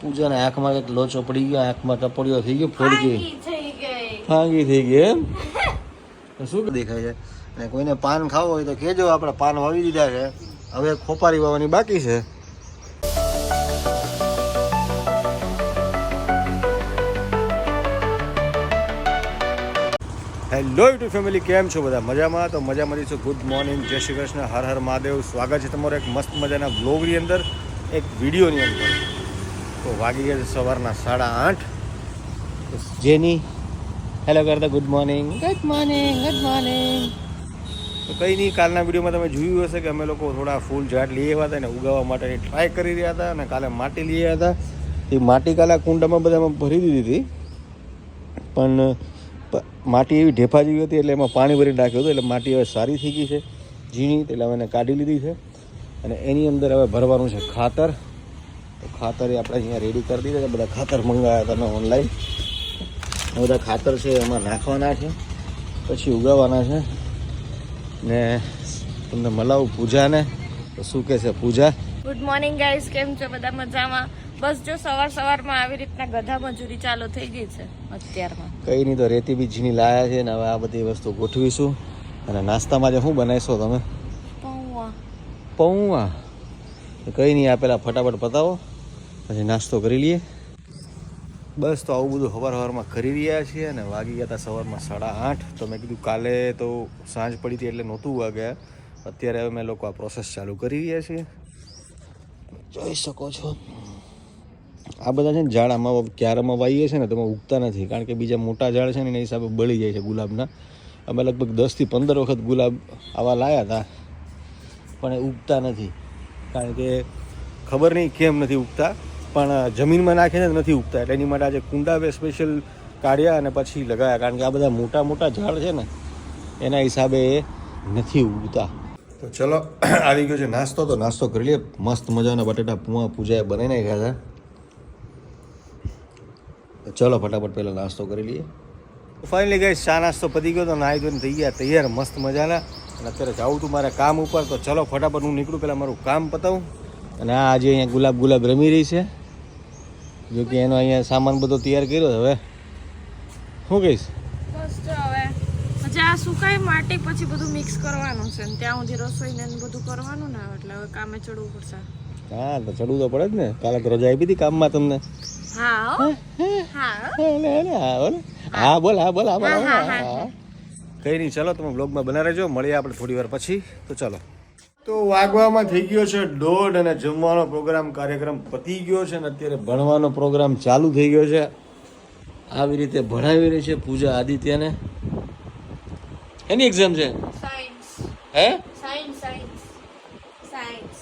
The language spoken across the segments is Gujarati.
પૂજાને આંખમાં કંઈક લોચો પડી ગયો આંખમાં ટપડીઓ થઈ ગયો ફોડકી. ગઈ. ફાંગી થઈ ગઈ એમ? શું દેખાય છે? અને કોઈને પાન ખાવું હોય તો કહેજો આપણે પાન વાવી દીધા છે. હવે ખોપારી વાવવાની બાકી છે. હેલો યુટ્યુબ ફેમિલી કેમ છો બધા? મજામાં? તો મજામાં છો ગુડ મોર્નિંગ. જય શ્રી કૃષ્ણ. હર હર મહાદેવ. સ્વાગત છે તમારો એક મસ્ત મજાના બ્લોગની અંદર એક વિડીયોની અંદર. તો વાગી ગયા છે સવારના સાડા આઠ. જેની હેલો કરતા good morning. Good morning good morning. તો કંઈ નહીં કાલના વિડીયોમાં તમે જોયું હશે કે અમે લોકો થોડા ફૂલ ઝાડ લઈ આવ્યા હતા અને ઉગાવવા માટેની ટ્રાય કરી રહ્યા હતા અને કાલે માટી લઈ આવ્યા હતા. એ માટી કાલે કુંડામાં બધામાં ભરી દીધી હતી. પણ માટી એવી ઢેફા જેવી હતી એટલે એમાં પાણી ભરી નાખ્યું હતું એટલે માટી હવે સારી થઈ ગઈ છે ઝીણી એટલે અમે કાઢી લીધી છે. અને એની અંદર હવે ભરવાનું છે ખાતર. તો ખાતર આપણે અહીંયા રેડી કરી દીધા છે. બધા ખાતર મંગાવ્યા હતા ઓનલાઈન બધા ખાતર છે એમાં નાખવાના છે. પછી ઉગાવવાના છે. ને તમને મલાવું પૂજાને. તો શું કહે છે પૂજા? ગુડ મોર્નિંગ ગાઈસ કેમ છો? બધા મજામાં? બસ જો સવાર સવારમાં આવી રીતના ગધા મજૂરી ચાલુ થઈ ગઈ છે અત્યારમાં. કંઈ નહીં તો રેતી બીજીની લાયા છે ને હવે આ બધી વસ્તુ ગોઠવીશું. અને નાસ્તામાં જે શું બનાવીશો તમે? પૌવા. પૌવા? કંઈ નહીં, આ પહેલાં ફટાફટ પતાવો. પછી નાસ્તો કરી લઈએ. બસ તો આવું બધું સવાર સવારમાં કરી રહ્યા છીએ અને વાગી ગયા હતા સવારમાં સાડા આઠ. તો મેં કીધું કાલે તો સાંજ પડી હતી એટલે નહોતું વાગ્યા. અત્યારે હવે મેં લોકો આ પ્રોસેસ ચાલુ કરી રહ્યા છીએ. જોઈ શકો છો. આ બધા છે ને ઝાડ આમાં ક્યારામાં વાઈએ છે ને તો એમાં ઉગતા નથી. કારણ કે બીજા મોટા ઝાડ છે ને એના હિસાબે બળી જાય છે ગુલાબના. અમે લગભગ દસથી પંદર વખત ગુલાબ આવા લાયા હતા. પણ એ ઉગતા નથી. કારણ કે ખબર નહીં કેમ નથી ઉગતા, પણ જમીનમાં નાખીને જ નથી ઉગતા. એટલે એની માટે આજે કુંડા બે સ્પેશિયલ કાઢ્યા અને પછી લગાવ્યા કારણ કે આ બધા મોટા મોટા ઝાડ છે ને, એના હિસાબે એ નથી ઉગતા. તો ચલો, આવી ગયો છે નાસ્તો. તો નાસ્તો કરી લઈએ. મસ્ત મજાના બટેટા પૂવા પૂજાએ બનાવી નાખ્યા હતા. ચલો, ફટાફટ પહેલાં નાસ્તો કરી લઈએ. ફાઇનલી ગઈ ચા નાસ્તો પતી ગયો તો નાહી ધોઈને થઈ ગયા. તૈયાર મસ્ત મજાના. અને અત્યારે જાઉં તું મારા કામ ઉપર. તો ચલો ફટાફટ હું નીકળું પહેલાં મારું કામ પતાવું. અને આ આજે અહીંયા ગુલાબ ગુલાબ રમી રહી છે. જો કે એનો અહીંયા સામાન બધો તૈયાર કર્યો હવે. શું કહીશ? આ સુકાઈ માટી પછી બધું મિક્સ કરવાનું છે. ત્યાં સુધી રસોઈને બધું કરવાનું ને એટલે હવે કામે ચડવું પડશે. હા તો ચડવું તો પડે જ ને. કાલે રજા આપી હતી કામમાં તમને. હા હા. હા હો. હા, બોલ. હા બોલ હા બોલ હા. કઈ નહીં ચલો તમે બ્લોગમાં બના રહેજો. મળીએ આપણે થોડી વાર પછી. તો ચલો. તો વાગવામાં થઈ ગયો છે દોઢ અને જમવાનો પ્રોગ્રામ કાર્યક્રમ પતી ગયો છે અને અત્યારે ભણવાનો પ્રોગ્રામ ચાલુ થઈ ગયો છે. આવી રીતે ભણાવી રહી છે પૂજા આદિત્યને. એની એક્ઝામ છે? હે? સાયન્સ સાયન્સ સાયન્સ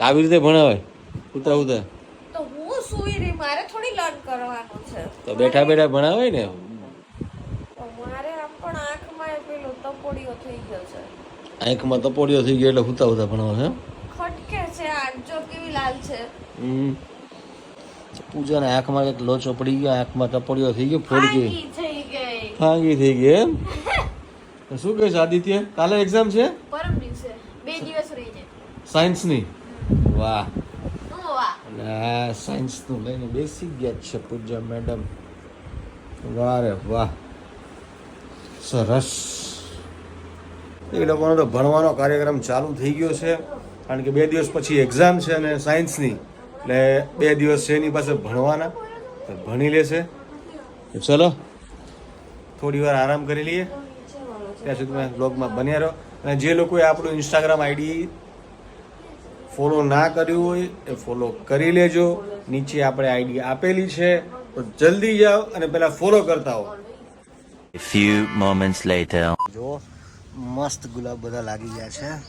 આવી રીતે ભણાવે ઉતરા ઉતરા. તો હું સુઈ રહી મારે થોડી લર્ન કરવાનું છે. તો બેઠા બેઠા ભણાવે ને તો મારે આમ પણ આંખમાં પેલો તપોડીઓ થઈ ગયો છે. આંખમાં તપોડીઓ થઈ ગયો એટલે હુતા હુતા ભણાવે છે ખટકે છે આંખ જો કેવી લાલ છે. હમ. પૂજાને આંખમાં કંઈક લોચો પડી ગયો આંખમાં ટપોડીઓ થઈ ગયો ફોડ ગઈ. ફાંગી થઈ ગઈ એમ? શું કહે છે આદિત્ય? કાલે એક્ઝામ છે? પરમ દિવસે બે દિવસ રહી જાય સાયન્સની વાહ. વાહ. સાયન્સનું લઈને બેસી ગયા છે પૂજા મેડમ વાહ રે વાહ. સરસ. એ લોકોનો તો ભણવાનો કાર્યક્રમ ચાલુ થઈ ગયો છે. કારણ કે બે દિવસ પછી એક્ઝામ છે અને સાયન્સની એટલે બે દિવસ છે એની પાસે ભણવાના. તો ભણી લેશે. ચલો. થોડી વાર આરામ કરી લઈએ. ત્યાં સુધી બ્લોગમાં બન્યા રહો. અને જે લોકોએ આપણું ઇન્સ્ટાગ્રામ આઈડી ફોલો ના કર્યું હોય એ ફોલો કરી લેજો. નીચે આપણે આઈડી આપેલી છે. તો જલ્દી જાઓ અને પહેલા ફોલો કરતા હો ફ્યુ મોમેન્ટ્સ લેટર. જો મસ્ત ગુલાબ બધા લાગી ગયા છે.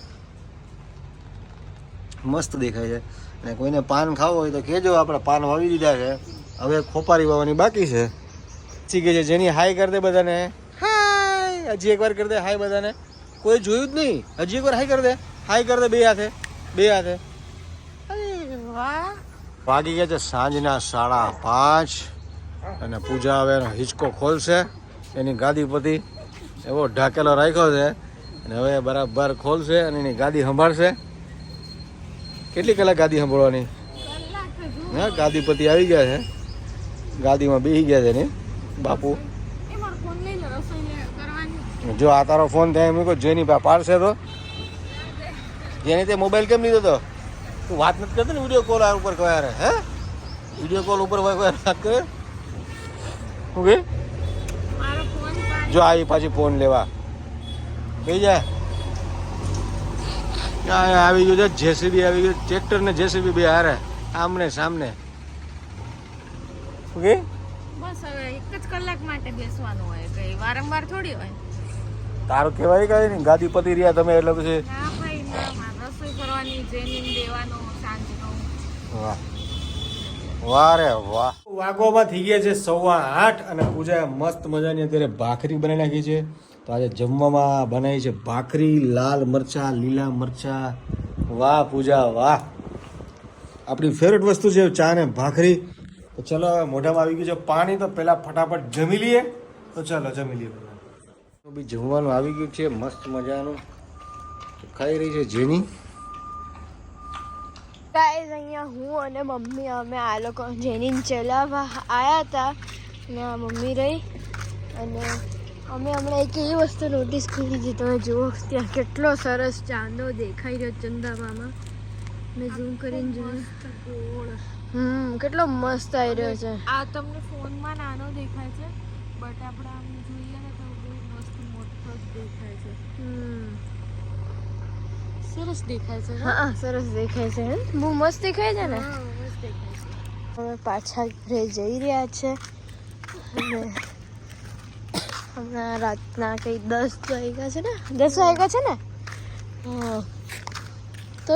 મસ્ત દેખાય છે. અને કોઈને પાન ખાવું હોય તો કહેજો આપણે પાન વાવી દીધા છે. હવે ખોપારી વાવવાની બાકી છે. ઠીક છે જેની હાય કરી દે બધાને. હાય! હજી એકવાર કરી દે હાય બધાને. કોઈ જોયું જ નહીં. હજી એકવાર હાય કરી દે. હાય કરી દે બે હાથે. બે હાથે. વાગી ગયા છે સાંજના સાડા પાંચ. અને પૂજા હવે હિંચકો ખોલશે. એની ગાદી પતિ. એવો ઢાકેલો રાખ્યો છે. અને હવે બરાબર ખોલશે અને એની ગાદી સંભાળશે. કેટલી કલાક ગાદી સંભાળવાની? હા ગાદીપતિ આવી ગયા છે. ગાદીમાં બેસી ગયા છે ને બાપુ. જો આ તારો ફોન થાય એમ કહો જેની પાડશે તો. જેની તે મોબાઈલ કેમ લીધો તો? તું વાત નથી કરતો ને વીડિયો કોલ ઉપર કયા હે? વીડિયો કોલ ઉપર વાત કરે? શું કે? જો આવી પાછી ફોન લેવા. કઈ જાય? આવી ગયું છે જેસીબી આવી ગયું ટ્રેક્ટર ને જેસીબી બે હારે આમને સામને. ઓકે? બસ હવે એક જ કલાક માટે બેસવાનું હોય કઈ વારંવાર થોડી હોય. તારું કહેવાય કઈ નહીં ગાદી પતી રહ્યા તમે એટલે પછી ના ભાઈ ના રસોઈ કરવાની જેની દેવાનો સાંજનો. વાહ. વાહ રે વાહ. વાગોમાં થઈ ગયા છે સવા આઠ અને પૂજાએ મસ્ત મજાની અત્યારે ભાખરી બનાવી નાખી છે. તો આજે જમવામાં બનાવી છે ભાખરી, લાલ મરચા, લીલા મરચા. વાહ પૂજા, વાહ. આપણી ફેવરેટ વસ્તુ છે ચા ને ભાખરી. તો ચલો હવે મોઢામાં આવી ગયું છે પાણી, તો પહેલાં ફટાફટ જમી લઈએ. તો ચલો જમી લઈએ બી જમવાનું આવી ગયું છે, મસ્ત મજાનું. ખાઈ રહી છે જેની. ગાઈઝ અહીંયા હું અને મમ્મી અમે આ લોકો જેની ચલાવવા આવ્યા હતા ને મમ્મી રહી. અને અમે હમણાં એક એવી વસ્તુ નોટિસ કરી છે તમે જુઓ ત્યાં કેટલો સરસ ચાંદો દેખાઈ રહ્યો ચંદામામાં. મેં ઝૂમ કરીને જોયું. હમ કેટલો મસ્ત આવી રહ્યો છે. આ તમને ફોનમાં નાનો દેખાય છે બટ આપણે આમ જોઈએ ને તો બહુ મસ્ત મોટો દેખાય છે. હમ. સરસ દેખાય છે હા. સરસ દેખાય છે બહુ મસ્ત દેખાય છે ને? મસ્ત દેખાય છે. અમે પાછા ઘરે જઈ રહ્યા છે. અને હમણાં રાતના કંઈ દસ વાગ્યા છે ને? દસ વાગ્યા છે ને? તો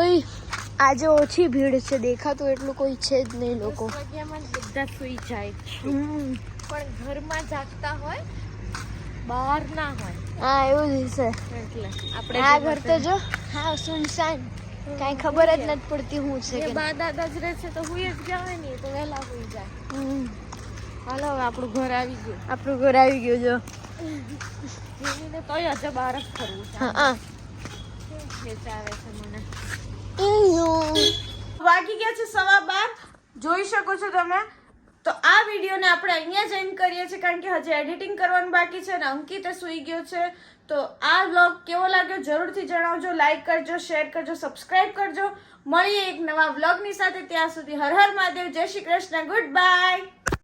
આજે ઓછી ભીડ છે દેખાતું એટલું કોઈ છે જ નહીં લોકો. બધા સુઈ જાય. પણ ઘરમાં જાગતા હોય બહાર ના હોય. હા એવું જ છે. એટલે આપણે આ ઘર તો જો. હા સુનસાન. કાંઈ ખબર જ નથી પડતી હું છે કે બા દાદા જ રહે છે તો હું જ ગયા ને તો વહેલા હોઈ જાય. હાલો હવે આપણું ઘર આવી ગયું. આપણું ઘર આવી ગયું જો. જેને તો હજુ બહાર જ ફરવું છે. હા ખેંચાવે છે મને. વાગી ગયા છે સવા બાર. જોઈ શકો છો તમે? તો આ વિડીયોને આપણે અહીંયા જ એન્ડ કરીએ છીએ કારણ કે હજી એડિટિંગ કરવાનું બાકી છે અને અંકિત સુઈ ગયો છે. તો આ વ્લોગ કેવો લાગ્યો જરૂરથી જણાવજો લાઈક કરજો શેર કરજો સબસ્ક્રાઇબ કરજો. મળીએ એક નવા વ્લોગની સાથે ત્યાં સુધી હર હર મહાદેવ, જય શ્રી કૃષ્ણ ગુડ બાય